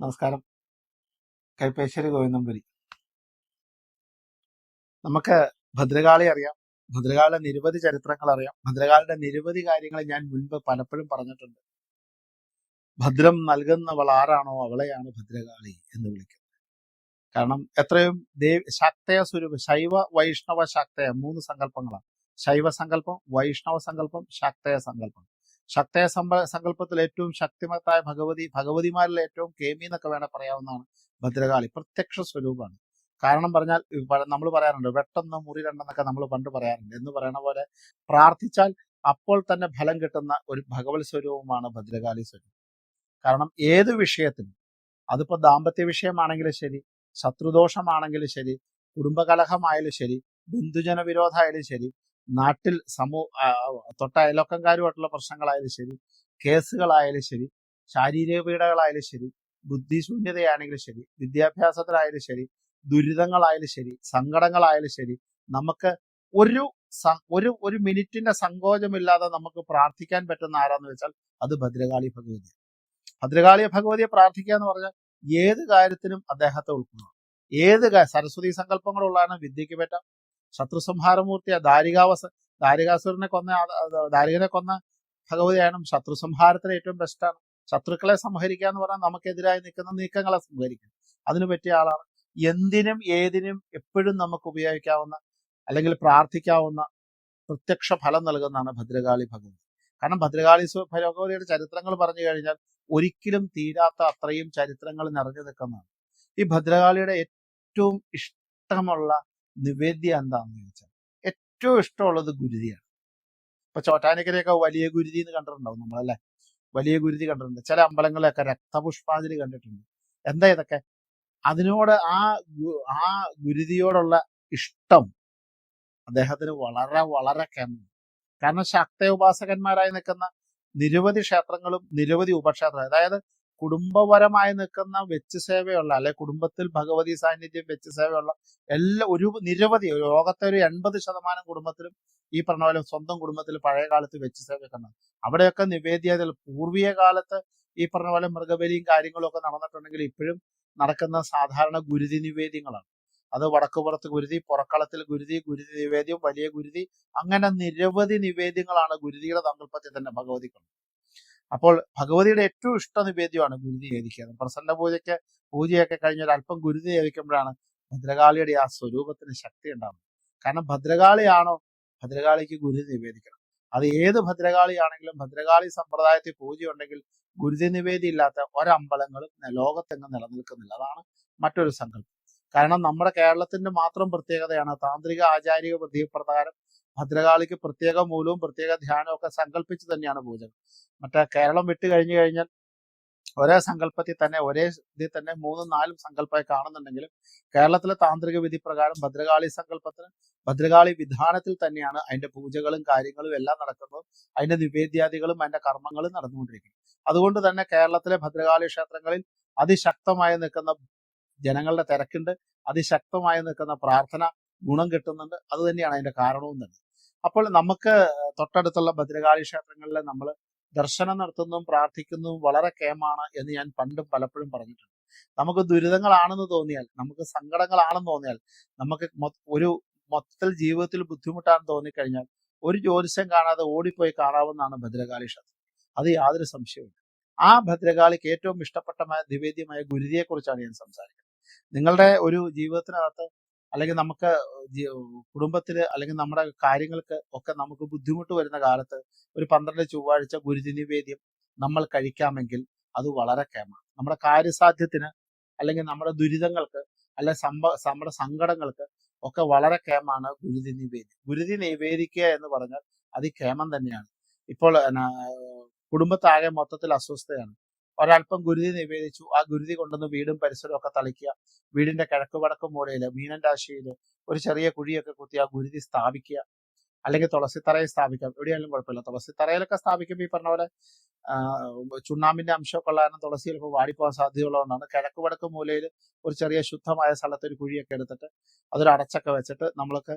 നമസ്കാരം. കൈപ്പേശ്ശേരി ഗോവിന്ദംപുരി നമുക്ക് ഭദ്രകാളി അറിയാം. ഭദ്രകാളിയുടെ നിരവധി ചരിത്രങ്ങൾ അറിയാം. ഭദ്രകാളിയുടെ നിരവധി കാര്യങ്ങൾ ഞാൻ മുൻപ് പലപ്പോഴും പറഞ്ഞിട്ടുണ്ട്. ഭദ്രം നൽകുന്നവൾ ആരാണോ അവളെയാണ് ഭദ്രകാളി എന്ന് വിളിക്കുന്നത്. കാരണം എത്രയും ദേവ് ശക്തയ സ്വരൂപ ശൈവ വൈഷ്ണവ ശക്തയ മൂന്ന് സങ്കല്പങ്ങളാണ്. ശൈവ സങ്കല്പം വൈഷ്ണവ സങ്കല്പം ശക്തയ സങ്കല്പം. ശക്തയ സമ്പ സങ്കല്പത്തിൽ ഏറ്റവും ശക്തിമത്തായ ഭഗവതി ഭഗവതിമാരിൽ ഏറ്റവും കേമി എന്നൊക്കെ വേണേൽ പറയാവുന്നതാണ് ഭദ്രകാളി. പ്രത്യക്ഷ സ്വരൂപമാണ്. കാരണം പറഞ്ഞാൽ നമ്മൾ പറയാറുണ്ട് വെട്ടെന്ന് മുറി രണ്ടെന്നൊക്കെ നമ്മൾ പണ്ട് പറയാറുണ്ട്. എന്ന് പറയണ പോലെ പ്രാർത്ഥിച്ചാൽ അപ്പോൾ തന്നെ ഫലം കിട്ടുന്ന ഒരു ഭഗവത് സ്വരൂപമാണ് ഭദ്രകാളി സ്വരൂപം. കാരണം ഏത് വിഷയത്തിനും അതിപ്പോ ദാമ്പത്യ വിഷയമാണെങ്കിലും ശരി ശത്രുദോഷമാണെങ്കിലും ശരി കുടുംബകലഹമായാലും ശരി ബന്ധുജന വിരോധമായാലും ശരി നാട്ടിൽ സമൂ തൊട്ട അയലോക്കംകാരുമായിട്ടുള്ള പ്രശ്നങ്ങളായാലും ശരി കേസുകളായാലും ശരി ശാരീരിക പീഡകളായാലും ശരി ബുദ്ധിശൂന്യതയാണെങ്കിലും ശരി വിദ്യാഭ്യാസത്തിലായാലും ശരി ദുരിതങ്ങളായാലും ശരി സങ്കടങ്ങളായാലും ശരി നമുക്ക് ഒരു ഒരു ഒരു മിനിറ്റിന്റെ സങ്കോചമില്ലാതെ നമുക്ക് പ്രാർത്ഥിക്കാൻ പറ്റുന്ന ആരാന്ന് വെച്ചാൽ അത് ഭദ്രകാളി ഭഗവതി ഭദ്രകാളി ഭഗവതിയെ പ്രാർത്ഥിക്കുക എന്ന് പറഞ്ഞാൽ ഏത് കാര്യത്തിനും അദ്ദേഹത്തെ ഉൾക്കൊള്ളണം. ഏത് സരസ്വതി സങ്കല്പങ്ങളുള്ളതാണ് വിദ്യയ്ക്ക് പറ്റാം ശത്രു സംഹാരമൂർത്തിയ ദാരികാവസ ദാരികാസുരനെ കൊന്ന ദാരികനെ കൊന്ന ഭഗവതിയാണ് ശത്രു സംഹാരത്തിന് ഏറ്റവും ബെസ്റ്റാണ് ശത്രുക്കളെ സംഹരിക്കുക എന്ന് പറഞ്ഞാൽ നമുക്കെതിരായി നിൽക്കുന്ന നീക്കങ്ങളെ സംഹരിക്കുക. അതിനു പറ്റിയ ആളാണ്. എന്തിനും ഏതിനും എപ്പോഴും നമുക്ക് ഉപയോഗിക്കാവുന്ന അല്ലെങ്കിൽ പ്രാർത്ഥിക്കാവുന്ന പ്രത്യക്ഷ ഫലം നൽകുന്നതാണ് ഭദ്രകാളി ഭഗവതി. കാരണം ഭദ്രകാളി ഭഗവതിയുടെ ചരിത്രങ്ങൾ പറഞ്ഞു കഴിഞ്ഞാൽ ഒരിക്കലും തീരാത്ത അത്രയും ചരിത്രങ്ങൾ നിറഞ്ഞു നിൽക്കുന്നതാണ്. ഈ ഭദ്രകാളിയുടെ ഏറ്റവും ഇഷ്ടമുള്ള നിവേദ്യം എന്താണെന്ന് ചോദിച്ചാൽ ഏറ്റവും ഇഷ്ടമുള്ളത് ഗുരുതിയാണ്. ഇപ്പൊ ചോറ്റാനിക്കരയൊക്കെ വലിയ ഗുരുതി എന്ന് കണ്ടിട്ടുണ്ടാവും നമ്മളല്ലേ? വലിയ ഗുരുതി കണ്ടിട്ടുണ്ട്. ചില അമ്പലങ്ങളിലൊക്കെ രക്തപുഷ്പാഞ്ജലി കണ്ടിട്ടുണ്ട്. എന്താ ഇതൊക്കെ? അതിനോട് ആ ആ ഗുരുതിയോടുള്ള ഇഷ്ടം അദ്ദേഹത്തിന് വളരെ വളരെ കേമം കാരണം ശക്ത ഉപാസകന്മാരായി നിൽക്കുന്ന നിരവധി ക്ഷേത്രങ്ങളും നിരവധി ഉപക്ഷേത്രങ്ങളും. അതായത് കുടുംബപരമായി നിൽക്കുന്ന വെച്ച് സേവയുള്ള അല്ലെ കുടുംബത്തിൽ ഭഗവതി സാന്നിധ്യം വെച്ച് സേവയുള്ള എല്ലാ ഒരു നിരവധി ലോകത്തെ ഒരു എൺപത് ശതമാനം കുടുംബത്തിലും ഈ പറഞ്ഞ പോലെ സ്വന്തം കുടുംബത്തിൽ പഴയ കാലത്ത് വെച്ച് സേവയൊക്കെ അവിടെയൊക്കെ നിവേദ്യതകൾ പൂർവീയ കാലത്ത് ഈ പറഞ്ഞ പോലെ മൃഗബലിയും കാര്യങ്ങളും ഒക്കെ നടന്നിട്ടുണ്ടെങ്കിൽ ഇപ്പോഴും നടക്കുന്ന സാധാരണ ഗുരുതി നിവേദ്യങ്ങളാണ്. അത് വടക്കുപുറത്ത് ഗുരുതി പുറക്കളത്തിൽ ഗുരുതി ഗുരുതി നിവേദ്യം വലിയ ഗുരുതി അങ്ങനെ നിരവധി നിവേദ്യങ്ങളാണ് ഗുരുതിയുടെ സങ്കല്പത്തിൽ തന്നെ ഭഗവതിക്കുണ്ട് അപ്പോൾ ഭഗവതിയുടെ ഏറ്റവും ഇഷ്ട നിവേദ്യമാണ് ഗുരുതി ഏതിക്കുക പ്രസന്ന പൂജയ്ക്ക് പൂജയൊക്കെ കഴിഞ്ഞൊരു അല്പം ഗുരുതി ഏവിക്കുമ്പോഴാണ് ഭദ്രകാളിയുടെ ആ സ്വരൂപത്തിന് ശക്തി ഉണ്ടാവുന്നത്. കാരണം ഭദ്രകാളിയാണോ? ഭദ്രകാളിക്ക് ഗുരുതി നിവേദിക്കണം. അത് ഏത് ഭദ്രകാളിയാണെങ്കിലും ഭദ്രകാളി സമ്പ്രദായത്തിൽ പൂജയുണ്ടെങ്കിൽ ഗുരുതി നിവേദി ഇല്ലാത്ത ഒരമ്പലങ്ങളും ലോകത്തെങ്ങും നിലനിൽക്കുന്നില്ല. അതാണ് മറ്റൊരു സങ്കല്പം. കാരണം നമ്മുടെ കേരളത്തിന്റെ മാത്രം പ്രത്യേകതയാണ് താന്ത്രിക ആചാരിക പ്രതിപ്രകാരം പ്രകാരം ഭദ്രകാളിക്ക് പ്രത്യേക മൂലവും പ്രത്യേക ധ്യാനവും ഒക്കെ സങ്കല്പിച്ച് തന്നെയാണ് പൂജകൾ. മറ്റേ കേരളം വിട്ട് കഴിഞ്ഞു കഴിഞ്ഞാൽ ഒരേ സങ്കല്പത്തിൽ തന്നെ ഒരേ ഇതിൽ തന്നെ മൂന്നും നാലും സങ്കല്പമായി കാണുന്നുണ്ടെങ്കിലും കേരളത്തിലെ താന്ത്രിക വിധി പ്രകാരം ഭദ്രകാളി സങ്കല്പത്തിന് ഭദ്രകാളി വിധാനത്തിൽ തന്നെയാണ് അതിന്റെ പൂജകളും കാര്യങ്ങളും എല്ലാം നടക്കുന്നത്. അതിന്റെ നിവേദ്യാദികളും അതിന്റെ കർമ്മങ്ങളും നടന്നുകൊണ്ടിരിക്കുന്നത്. അതുകൊണ്ട് തന്നെ കേരളത്തിലെ ഭദ്രകാളി ക്ഷേത്രങ്ങളിൽ അതിശക്തമായി നിൽക്കുന്ന ജനങ്ങളുടെ തിരക്കുണ്ട്. അതിശക്തമായി നിൽക്കുന്ന പ്രാർത്ഥന ഗുണം കിട്ടുന്നുണ്ട്. അത് തന്നെയാണ് അതിന്റെ കാരണവും തന്നെ. അപ്പോൾ നമുക്ക് തൊട്ടടുത്തുള്ള ഭദ്രകാളി ക്ഷേത്രങ്ങളിൽ നമ്മൾ ദർശനം നടത്തുന്നതും പ്രാർത്ഥിക്കുന്നതും വളരെ കേമാണ് എന്ന് ഞാൻ പണ്ടും പലപ്പോഴും പറഞ്ഞിട്ടുണ്ട്. നമുക്ക് ദുരിതങ്ങളാണെന്ന് തോന്നിയാൽ നമുക്ക് സങ്കടങ്ങളാണെന്ന് തോന്നിയാൽ നമുക്ക് ഒരു മൊത്തത്തിൽ ജീവിതത്തിൽ ബുദ്ധിമുട്ടാണെന്ന് തോന്നിക്കഴിഞ്ഞാൽ ഒരു ജ്യോതിഷം കാണാതെ ഓടിപ്പോയി കാണാവുന്നതാണ് ഭദ്രകാളി ക്ഷേത്രം. അത് യാതൊരു സംശയവുമില്ല. ആ ഭദ്രകാളിക്ക് ഏറ്റവും ഇഷ്ടപ്പെട്ടമായ നിവേദ്യമായ ഗുരുതിയെക്കുറിച്ചാണ് ഞാൻ സംസാരിക്കുന്നത്. നിങ്ങളുടെ ഒരു ജീവിതത്തിനകത്ത് അല്ലെങ്കിൽ നമുക്ക് കുടുംബത്തിൽ അല്ലെങ്കിൽ നമ്മുടെ കാര്യങ്ങൾക്ക് ഒക്കെ നമുക്ക് ബുദ്ധിമുട്ട് വരുന്ന കാലത്ത് ഒരു പന്ത്രണ്ട് ചൊവ്വാഴ്ച ഗുരുതി നിവേദ്യം നമ്മൾ കഴിക്കാമെങ്കിൽ അത് വളരെ കേമാണ്. നമ്മുടെ കാര്യസാധ്യത്തിന് അല്ലെങ്കിൽ നമ്മുടെ ദുരിതങ്ങൾക്ക് അല്ലെങ്കിൽ സംഭ നമ്മുടെ സങ്കടങ്ങൾക്ക് ഒക്കെ വളരെ കേമാണ് ഗുരുതി നിവേദ്യം ഗുരുതി നിവേദിക്കുക എന്ന് പറഞ്ഞാൽ അത് കേമം തന്നെയാണ്. ഇപ്പോൾ കുടുംബത്താകെ മൊത്തത്തിൽ അസ്വസ്ഥതയാണ് ഒരല്പം ഗുരുതി നിവേദിച്ചു. ആ ഗുരുതി കൊണ്ടുവന്ന് വീടും പരിസരവും ഒക്കെ തളിക്കുക. വീടിന്റെ കിഴക്ക് വടക്ക് മൂലയിൽ മീനൻ രാശിയിൽ ഒരു ചെറിയ കുഴിയൊക്കെ കുത്തി ആ ഗുരുതി സ്ഥാപിക്കുക. അല്ലെങ്കിൽ തുളസിത്തറയിൽ സ്ഥാപിക്കാം. എവിടെയാലും കുഴപ്പമില്ല. തുളസിത്തറയിലൊക്കെ സ്ഥാപിക്കുമ്പോൾ ഈ പറഞ്ഞ പോലെ ചുണ്ണാമ്പിന്റെ അംശമൊക്കെ ഉള്ള കാരണം തുളസി ചിലപ്പോൾ വാടിപ്പോകാൻ സാധ്യതയുള്ളതുകൊണ്ടാണ്. കിഴക്ക് വടക്ക് മൂലയിൽ ഒരു ചെറിയ ശുദ്ധമായ സ്ഥലത്ത് ഒരു കുഴിയൊക്കെ എടുത്തിട്ട് അതൊരു അടച്ചൊക്കെ വെച്ചിട്ട് നമ്മൾക്ക്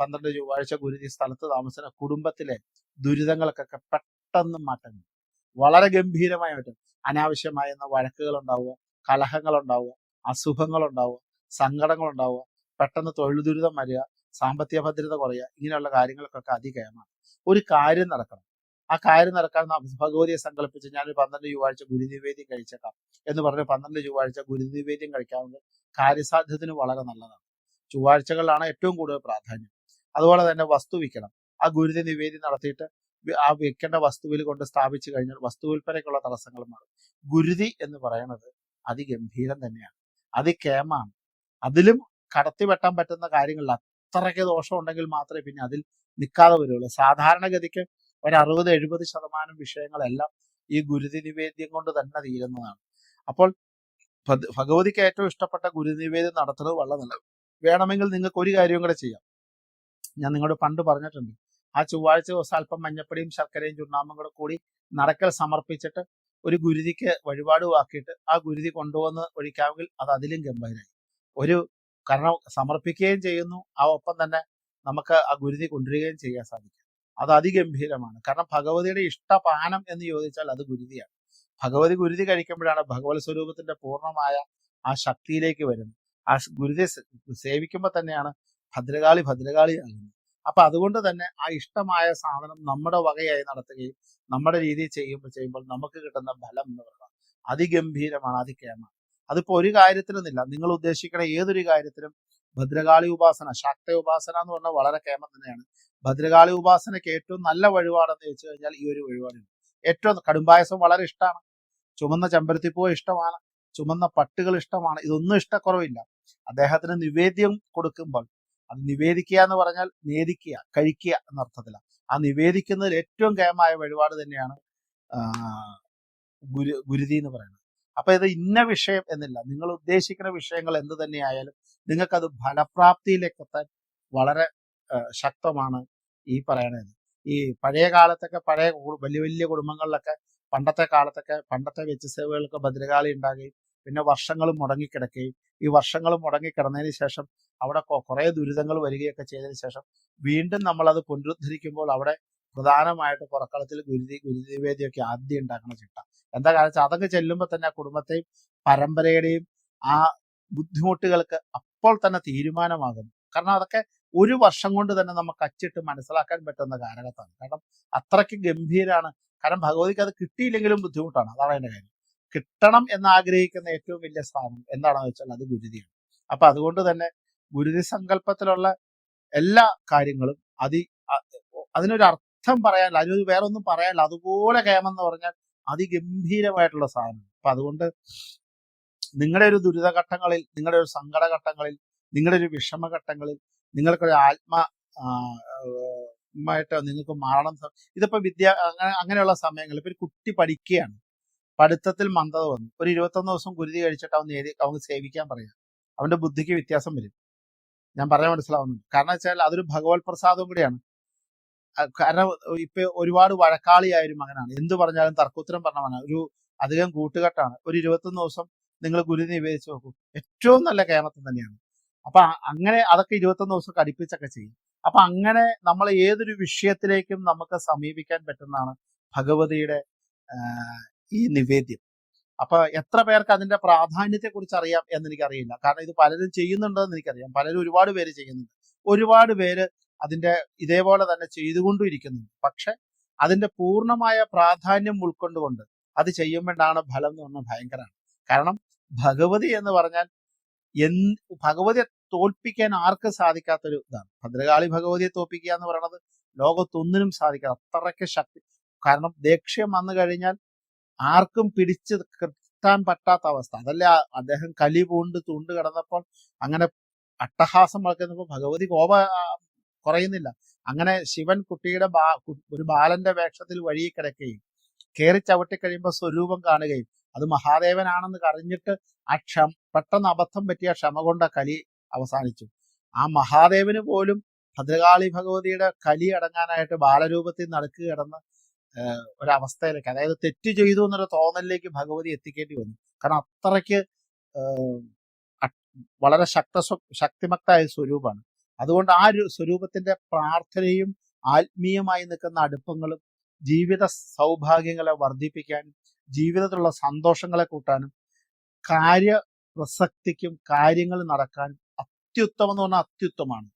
പന്ത്രണ്ട് ചൊവ്വാഴ്ച ഗുരുതി സ്ഥലത്ത് താമസിക്കുന്ന കുടുംബത്തിലെ ദുരിതങ്ങൾക്കൊക്കെ പെട്ടെന്ന് മാറ്റം വരും. വളരെ ഗംഭീരമായിട്ട് പറ്റും അനാവശ്യമായ വഴക്കുകൾ ഉണ്ടാവുക കലഹങ്ങൾ ഉണ്ടാവുക അസുഖങ്ങൾ ഉണ്ടാവുക സങ്കടങ്ങൾ ഉണ്ടാവുക പെട്ടെന്ന് തൊഴിൽ ദുരിതം വരിക സാമ്പത്തിക ഭദ്രത കുറയുക ഇങ്ങനെയുള്ള കാര്യങ്ങൾക്കൊക്കെ അതികയമാണ്. ഒരു കാര്യം നടക്കണം. ആ കാര്യം നടക്കാൻ ഭഗവതിയെ സങ്കല്പിച്ച് ഞാൻ പന്ത്രണ്ട് ചൊവ്വാഴ്ച ഗുരുനിവേദ്യം കഴിച്ചേക്കാം എന്ന് പറഞ്ഞ് പന്ത്രണ്ട് ചൊവ്വാഴ്ച ഗുരുനിവേദ്യം കഴിക്കാവുന്നത് കാര്യസാധ്യത്തിന് വളരെ നല്ലതാണ്. ചൊവ്വാഴ്ചകളിലാണ് ഏറ്റവും കൂടുതൽ പ്രാധാന്യം. അതുപോലെ തന്നെ വസ്തു വിൽക്കണം. ആ ഗുരുതി നിവേദ്യം നടത്തിയിട്ട് ആ വിൽക്കേണ്ട വസ്തുവിൽ കൊണ്ട് സ്ഥാപിച്ചു കഴിഞ്ഞാൽ വസ്തു വിൽപ്പനയ്ക്കുള്ള തടസ്സങ്ങൾ മാറും. ഗുരുതി എന്ന് പറയുന്നത് അതിഗംഭീരം തന്നെയാണ്. അതികേമാണ് അതിലും കടത്തി വെട്ടാൻ പറ്റുന്ന കാര്യങ്ങളിൽ അത്രയ്ക്ക് ദോഷം ഉണ്ടെങ്കിൽ മാത്രമേ പിന്നെ അതിൽ നിൽക്കാതെ വരുള്ളൂ. സാധാരണഗതിക്ക് ഒരു അറുപത് എഴുപത് ശതമാനം വിഷയങ്ങളെല്ലാം ഈ ഗുരുതി നിവേദ്യം കൊണ്ട് തന്നെ തീരുന്നതാണ്. അപ്പോൾ ഭഗ- ഭഗവതിക്ക് ഏറ്റവും ഇഷ്ടപ്പെട്ട ഗുരുനിവേദ്യം നടത്തുന്നത് വളരെ നല്ലത് വേണമെങ്കിൽ നിങ്ങൾക്ക് ഒരു കാര്യവും കൂടെ ചെയ്യാം. ഞാൻ നിങ്ങളോട് പണ്ട് പറഞ്ഞിട്ടുണ്ട്. ആ ചൊവ്വാഴ്ച ദിവസം അല്പം മഞ്ഞപ്പൊടിയും ശർക്കരയും ചുണ്ണാമ്പും കൂടെ കൂടി നടക്കൽ സമർപ്പിച്ചിട്ട് ഒരു ഗുരുതിക്ക് വഴിപാട് ആക്കിയിട്ട് ആ ഗുരുതി കൊണ്ടുവന്ന് ഒഴിക്കാമെങ്കിൽ അത് അതിലും ഗംഭീരായി. ഒരു കാരണം സമർപ്പിക്കുകയും ചെയ്യുന്നു. ആ ഒപ്പം തന്നെ നമുക്ക് ആ ഗുരുതി കൊണ്ടുവരികയും ചെയ്യാൻ സാധിക്കും. അത് അതിഗംഭീരമാണ്. കാരണം ഭഗവതിയുടെ ഇഷ്ടപാനം എന്ന് ചോദിച്ചാൽ അത് ഗുരുതിയാണ്. ഭഗവതി ഗുരുതി കഴിക്കുമ്പോഴാണ് ഭഗവത് സ്വരൂപത്തിന്റെ പൂർണമായ ആ ശക്തിയിലേക്ക് വരുന്നത്. ആ ഗുരുതി സേവിക്കുമ്പോൾ തന്നെയാണ് ഭദ്രകാളി ഭദ്രകാളിയാകുന്നത്. അപ്പൊ അതുകൊണ്ട് തന്നെ ആ ഇഷ്ടമായ സാധനം നമ്മുടെ വകയായി നടത്തുകയും നമ്മുടെ രീതിയിൽ ചെയ്യുമ്പോൾ ചെയ്യുമ്പോൾ നമുക്ക് കിട്ടുന്ന ഫലം എന്ന് പറയുന്നത് അതിഗംഭീരമാണ് അതികേമാണ് അതിപ്പോ ഒരു കാര്യത്തിലൊന്നില്ല നിങ്ങൾ ഉദ്ദേശിക്കുന്ന ഏതൊരു കാര്യത്തിലും ഭദ്രകാളി ഉപാസന ശാക്ത ഉപാസന എന്ന് പറഞ്ഞാൽ വളരെ കേമം തന്നെയാണ്. ഭദ്രകാളി ഉപാസനയ്ക്ക് ഏറ്റവും നല്ല വഴിപാടെന്ന് വെച്ച് കഴിഞ്ഞാൽ ഈ ഒരു വഴിപാടാണ് ഏറ്റവും കടുംപായസം വളരെ ഇഷ്ടമാണ്. ചുമന്ന ചെമ്പരത്തിപ്പൂ ഇഷ്ടമാണ്. ചുമന്ന പട്ടുകൾ ഇഷ്ടമാണ്. ഇതൊന്നും ഇഷ്ടക്കുറവില്ല. അദ്ദേഹത്തിന് നിവേദ്യം കൊടുക്കുമ്പോൾ അത് നിവേദിക്കുക എന്ന് പറഞ്ഞാൽ നേദിക്കുക കഴിക്കുക എന്നർത്ഥത്തിലാണ് ആ നിവേദിക്കുന്നതിൽ ഏറ്റവും കേമായ വഴിപാട് തന്നെയാണ് ഗുരു ഗുരുതി എന്ന് പറയുന്നത്. അപ്പൊ ഇത് ഇന്ന വിഷയം എന്നില്ല. നിങ്ങൾ ഉദ്ദേശിക്കുന്ന വിഷയങ്ങൾ എന്ത് തന്നെയായാലും നിങ്ങൾക്കത് ഫലപ്രാപ്തിയിലേക്ക് എത്താൻ വളരെ ശക്തമാണ് ഈ പറയണത്. ഈ പഴയ കാലത്തൊക്കെ പഴയ വലിയ വലിയ കുടുംബങ്ങളിലൊക്കെ പണ്ടത്തെ കാലത്തൊക്കെ പണ്ടത്തെ വ്യത്യസ്തകൾക്ക് ഭദ്രകാളി ഉണ്ടാകുകയും പിന്നെ വർഷങ്ങൾ മുടങ്ങിക്കിടക്കുകയും ഈ വർഷങ്ങൾ മുടങ്ങിക്കിടന്നതിന് ശേഷം അവിടെ കുറേ ദുരിതങ്ങൾ വരികയൊക്കെ ചെയ്തതിന് ശേഷം വീണ്ടും നമ്മൾ അത് പുനരുദ്ധരിക്കുമ്പോൾ അവിടെ പ്രധാനമായിട്ട് പുറക്കളത്തിൽ ഗുരുതി ഗുരുതിവേദിയൊക്കെ ആദ്യം ഉണ്ടാക്കുന്ന ചിട്ട. എന്താ കാരണം വെച്ചാൽ അതൊക്കെ ചെല്ലുമ്പോൾ തന്നെ ആ കുടുംബത്തെയും പരമ്പരയുടെയും ആ ബുദ്ധിമുട്ടുകൾക്ക് അപ്പോൾ തന്നെ തീരുമാനമാകുന്നു. കാരണം അതൊക്കെ ഒരു വർഷം കൊണ്ട് തന്നെ നമുക്ക് അച്ചിട്ട് മനസ്സിലാക്കാൻ പറ്റുന്ന കാരകത്താണ് കാരണം അത്രയ്ക്ക് ഗംഭീരാണ്. കാരണം ഭഗവതിക്ക് അത് കിട്ടിയില്ലെങ്കിലും ബുദ്ധിമുട്ടാണ്. അതാണ് അതിന്റെ കാര്യം. കിട്ടണം എന്ന് ആഗ്രഹിക്കുന്ന ഏറ്റവും വലിയ സ്ഥാനം എന്താണെന്ന് വെച്ചാൽ അത് ഗുരുതിയാണ്. അപ്പൊ അതുകൊണ്ട് തന്നെ ഗുരുതി സങ്കല്പത്തിലുള്ള എല്ലാ കാര്യങ്ങളും അതി അതിനൊരു അർത്ഥം പറയാനില്ല. അതിനൊരു വേറെ ഒന്നും പറയാനില്ല. അതുപോലെ കേമെന്ന് പറഞ്ഞാൽ അതിഗംഭീരമായിട്ടുള്ള സാധനം അപ്പൊ അതുകൊണ്ട് നിങ്ങളുടെ ഒരു ദുരിതഘട്ടങ്ങളിൽ നിങ്ങളുടെ ഒരു സങ്കടഘട്ടങ്ങളിൽ നിങ്ങളുടെ ഒരു വിഷമഘട്ടങ്ങളിൽ നിങ്ങൾക്കൊരു ആത്മ മായിട്ട് നിങ്ങൾക്ക് മാറണം. ഇതിപ്പോ വിദ്യ അങ്ങനെ അങ്ങനെയുള്ള സമയങ്ങളിൽ ഇപ്പൊ ഒരു കുട്ടി പഠിക്കുകയാണ്. പഠിത്തത്തിൽ മന്ദത വന്നു. ഒരു ഇരുപത്തൊന്ന് ദിവസം ഗുരുതി കഴിച്ചിട്ട് അവൻ എഴുതി അവന് സേവിക്കാൻ പറയാം. അവന്റെ ബുദ്ധിക്ക് വ്യത്യാസം വരും. ഞാൻ പറയാൻ മനസ്സിലാവുന്നു കാരണം വെച്ചാൽ അതൊരു ഭഗവത് പ്രസാദവും കൂടിയാണ്. കാരണം ഇപ്പൊ ഒരുപാട് വഴക്കാളിയായ ഒരു മകനാണ്. എന്ത് പറഞ്ഞാലും തർക്കുത്തരം പറഞ്ഞവനാണ് ഒരു അധികം കൂട്ടുകെട്ടാണ്. ഒരു ഇരുപത്തൊന്ന് ദിവസം നിങ്ങൾ ഗുരു നിവേദിച്ചു നോക്കൂ. ഏറ്റവും നല്ല കേമത്വം തന്നെയാണ്. അപ്പൊ അങ്ങനെ അതൊക്കെ ഇരുപത്തൊന്ന് ദിവസം കടിപ്പിച്ചൊക്കെ ചെയ്യും. അപ്പൊ അങ്ങനെ നമ്മൾ ഏതൊരു വിഷയത്തിലേക്കും നമുക്ക് സമീപിക്കാൻ പറ്റുന്നതാണ് ഭഗവതിയുടെ ഈ നിവേദ്യം. അപ്പൊ എത്ര പേർക്ക് അതിന്റെ പ്രാധാന്യത്തെ കുറിച്ച് അറിയാം എന്ന് എനിക്കറിയില്ല കാരണം ഇത് പലരും ചെയ്യുന്നുണ്ടെന്ന് എനിക്കറിയാം. പലരും ഒരുപാട് പേര് ചെയ്യുന്നുണ്ട്. ഒരുപാട് പേര് അതിന്റെ ഇതേപോലെ തന്നെ ചെയ്തുകൊണ്ടും ഇരിക്കുന്നുണ്ട്. പക്ഷെ അതിന്റെ പൂർണമായ പ്രാധാന്യം ഉൾക്കൊണ്ടുകൊണ്ട് അത് ചെയ്യുമ്പോഴാണ് ഫലം എന്ന് പറഞ്ഞാൽ ഭയങ്കരമാണ്. കാരണം ഭഗവതി എന്ന് പറഞ്ഞാൽ എന്ത് ഭഗവതിയെ തോൽപ്പിക്കാൻ ആർക്കും സാധിക്കാത്തൊരു ഇതാണ്. ഭദ്രകാളി ഭഗവതിയെ തോൽപ്പിക്കുക എന്ന് പറയുന്നത് ലോകത്തൊന്നിനും സാധിക്കാത്ത അത്രയ്ക്ക് ശക്തി. കാരണം ദേക്ഷ്യം വന്നു കഴിഞ്ഞാൽ ആർക്കും പിടിച്ച് കിട്ടാൻ പറ്റാത്ത അവസ്ഥ. അതല്ല അദ്ദേഹം കലി പൂണ്ട് തൂണ്ട് കിടന്നപ്പോൾ അങ്ങനെ അട്ടഹാസം വളർത്തുന്നപ്പോൾ ഭഗവതി കോപ കുറയുന്നില്ല. അങ്ങനെ ശിവൻ കുട്ടിയുടെ ബാ ഒരു ബാലന്റെ വേഷത്തിൽ വഴി കിടക്കുകയും കയറി ചവിട്ടി കഴിയുമ്പോൾ സ്വരൂപം കാണുകയും അത് മഹാദേവനാണെന്ന് കറിഞ്ഞിട്ട് ആ ക്ഷമ പെട്ടെന്ന് അബദ്ധം പറ്റിയ ക്ഷമ കൊണ്ട കലി അവസാനിച്ചു. ആ മഹാദേവന് പോലും ഭദ്രകാളി ഭഗവതിയുടെ കലി അടങ്ങാനായിട്ട് ബാലരൂപത്തിൽ നടക്കുക കിടന്ന് ഒരവസ്ഥയിലേക്ക് അതായത് തെറ്റ് ചെയ്തു എന്നൊരു തോന്നലിലേക്ക് ഭഗവതി എത്തിക്കേണ്ടി വന്നു. കാരണം അത്രയ്ക്ക് വളരെ ശക്ത ശക്തിമക്തായ സ്വരൂപമാണ്. അതുകൊണ്ട് ആ ഒരു സ്വരൂപത്തിന്റെ പ്രാർത്ഥനയും ആത്മീയമായി നിൽക്കുന്ന അടുപ്പങ്ങളും ജീവിത സൗഭാഗ്യങ്ങളെ വർദ്ധിപ്പിക്കാനും ജീവിതത്തിലുള്ള സന്തോഷങ്ങളെ കൂട്ടാനും കാര്യ പ്രസക്തിക്കും കാര്യങ്ങൾ നടക്കാനും അത്യുത്തമം എന്ന് പറഞ്ഞാൽ അത്യുത്തമാണ്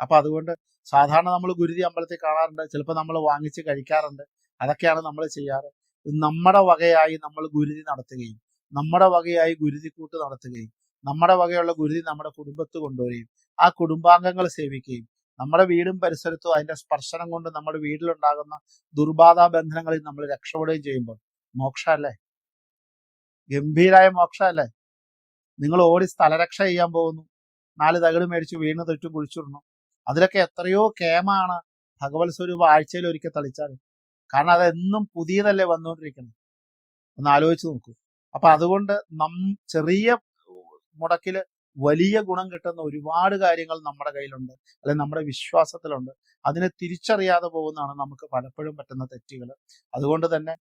അപ്പൊ അതുകൊണ്ട് സാധാരണ നമ്മൾ ഗുരുതി അമ്പലത്തിൽ കാണാറുണ്ട് ചിലപ്പോൾ നമ്മൾ വാങ്ങിച്ച് കഴിക്കാറുണ്ട്. അതൊക്കെയാണ് നമ്മൾ ചെയ്യാറ്. നമ്മുടെ വകയായി നമ്മൾ ഗുരുതി നടത്തുകയും നമ്മുടെ വകയായി ഗുരുതിക്കൂട്ട് നടത്തുകയും നമ്മുടെ വകയുള്ള ഗുരുതി നമ്മുടെ കുടുംബത്ത് കൊണ്ടുവരികയും ആ കുടുംബാംഗങ്ങൾ സേവിക്കുകയും നമ്മുടെ വീടും പരിസരത്തും അതിന്റെ സ്പർശനം കൊണ്ട് നമ്മുടെ വീട്ടിലുണ്ടാകുന്ന ദുർബാധ ബന്ധനങ്ങളിൽ നമ്മൾ രക്ഷപ്പെടുകയും ചെയ്യുമ്പോൾ മോക്ഷമല്ലേ ഗംഭീരായ മോക്ഷമല്ലേ നിങ്ങൾ ഓടി സ്ഥലരക്ഷ ചെയ്യാൻ പോകുന്നു. നാല് തകിട് മേടിച്ച് വീണ് തെറ്റും കുഴിച്ചിടുന്നു അതിലൊക്കെ എത്രയോ കേമാണ് ഭഗവത് സ്വരൂപ ആഴ്ചയിൽ ഒരിക്കൽ തളിച്ചാൽ. കാരണം അതെന്നും പുതിയതല്ലേ വന്നുകൊണ്ടിരിക്കുന്നത്. ഒന്ന് ആലോചിച്ച് നോക്കൂ. അപ്പൊ അതുകൊണ്ട് നം ചെറിയ മുടക്കിൽ വലിയ ഗുണം കിട്ടുന്ന ഒരുപാട് കാര്യങ്ങൾ നമ്മുടെ കയ്യിലുണ്ട്. അല്ലെങ്കിൽ നമ്മുടെ വിശ്വാസത്തിലുണ്ട്. അതിനെ തിരിച്ചറിയാതെ പോകുന്നതാണ് നമുക്ക് പലപ്പോഴും പറ്റുന്ന തെറ്റുകൾ. അതുകൊണ്ട് തന്നെ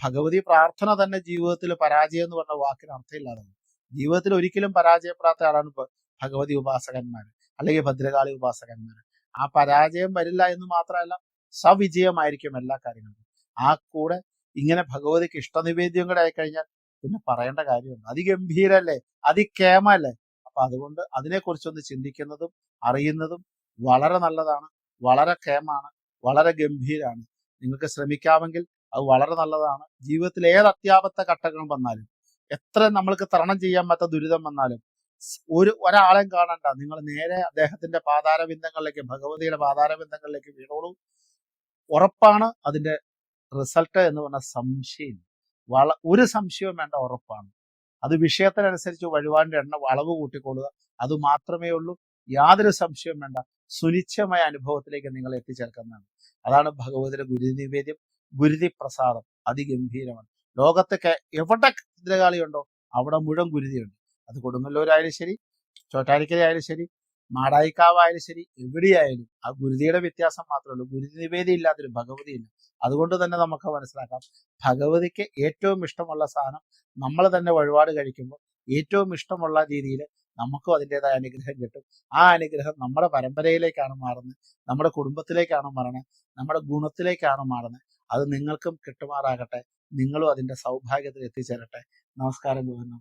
ഭഗവതി പ്രാർത്ഥന തന്നെ ജീവിതത്തിൽ പരാജയം എന്ന് പറഞ്ഞ വാക്കിന് അർത്ഥമില്ലാതാണ് ജീവിതത്തിൽ ഒരിക്കലും പരാജയപ്പെടാത്ത ആളാണ് ഇപ്പൊ ഭഗവതി ഉപാസകന്മാർ അല്ലെങ്കിൽ ഭദ്രകാളി ഉപാസകന്മാർ ആ പരാജയം വരില്ല എന്ന് മാത്രമല്ല സവിജയമായിരിക്കും എല്ലാ കാര്യങ്ങളും. ആ കൂടെ ഇങ്ങനെ ഭഗവതിക്ക് ഇഷ്ടനിവേദ്യം കൂടെ ആയിക്കഴിഞ്ഞാൽ പിന്നെ പറയേണ്ട കാര്യമുണ്ട് അതിഗംഭീരല്ലേ? അതിക്കേമല്ലേ അപ്പൊ അതുകൊണ്ട് അതിനെക്കുറിച്ചൊന്ന് ചിന്തിക്കുന്നതും അറിയുന്നതും വളരെ നല്ലതാണ്. വളരെ കേമാണ് വളരെ ഗംഭീരാണ്. നിങ്ങൾക്ക് ശ്രമിക്കാമെങ്കിൽ അത് വളരെ നല്ലതാണ്. ജീവിതത്തിൽ ഏത് അത്യാപത്ത ഘട്ടങ്ങൾ വന്നാലും എത്ര നമ്മൾക്ക് തരണം ചെയ്യാൻ പറ്റാത്ത ദുരിതം വന്നാലും ഒരു ഒരാളെയും കാണണ്ട. നിങ്ങൾ നേരെ അദ്ദേഹത്തിന്റെ പാതാരബിന്ദങ്ങളിലേക്ക് ഭഗവതിയുടെ പാതാരബിന്ദങ്ങളിലേക്ക് വീണോളൂ. ഉറപ്പാണ് അതിന്റെ റിസൾട്ട് എന്ന് പറഞ്ഞ സംശയം. വള ഒരു സംശയവും വേണ്ട ഉറപ്പാണ്. അത് വിഷയത്തിനനുസരിച്ച് വഴിപാടിന്റെ എണ്ണ വളവ് കൂട്ടിക്കൊള്ളുക അത് മാത്രമേ ഉള്ളൂ. യാതൊരു സംശയവും വേണ്ട. സുനിശ്ചയമായ അനുഭവത്തിലേക്ക് നിങ്ങൾ എത്തിച്ചേർക്കുന്നതാണ്. അതാണ് ഭഗവതിയുടെ ഗുരുതി നിവേദ്യം ഗുരുതി പ്രസാദം. അതിഗംഭീരമാണ്. ലോകത്തൊക്കെ എവിടെ ഭദ്രകാളിയുണ്ടോ അവിടെ മുഴുവൻ ഗുരുതിയുണ്ട്. അത് കൊടുങ്ങല്ലൂരായാലും ശരി ചോറ്റാനിക്കരയായാലും ശരി മാടായിക്കാവായാലും ശരി എവിടെയായാലും ആ ഗുരുതിയുടെ വ്യത്യാസം മാത്രമേ ഉള്ളൂ. ഗുരുതി നിവേദി ഇല്ലാത്തൊരു ഭഗവതി ഇല്ല. അതുകൊണ്ട് തന്നെ നമുക്ക് മനസ്സിലാക്കാം ഭഗവതിക്ക് ഏറ്റവും ഇഷ്ടമുള്ള സാധനം നമ്മൾ തന്നെ വഴിപാട് കഴിക്കുമ്പോൾ ഏറ്റവും ഇഷ്ടമുള്ള രീതിയിൽ നമുക്കും അതിന്റെതായ അനുഗ്രഹം കിട്ടും. ആ അനുഗ്രഹം നമ്മുടെ പരമ്പരയിലേക്കാണ് മാറുന്നത് നമ്മുടെ കുടുംബത്തിലേക്കാണ് മാറുന്നത് നമ്മുടെ ഗുണത്തിലേക്കാണ് മാറുന്നത്. അത് നിങ്ങൾക്കും കിട്ടുമാറാകട്ടെ നിങ്ങളും അതിന്റെ സൗഭാഗ്യത്തിൽ എത്തിച്ചേരട്ടെ. നമസ്കാരം ഗോവിന്ദ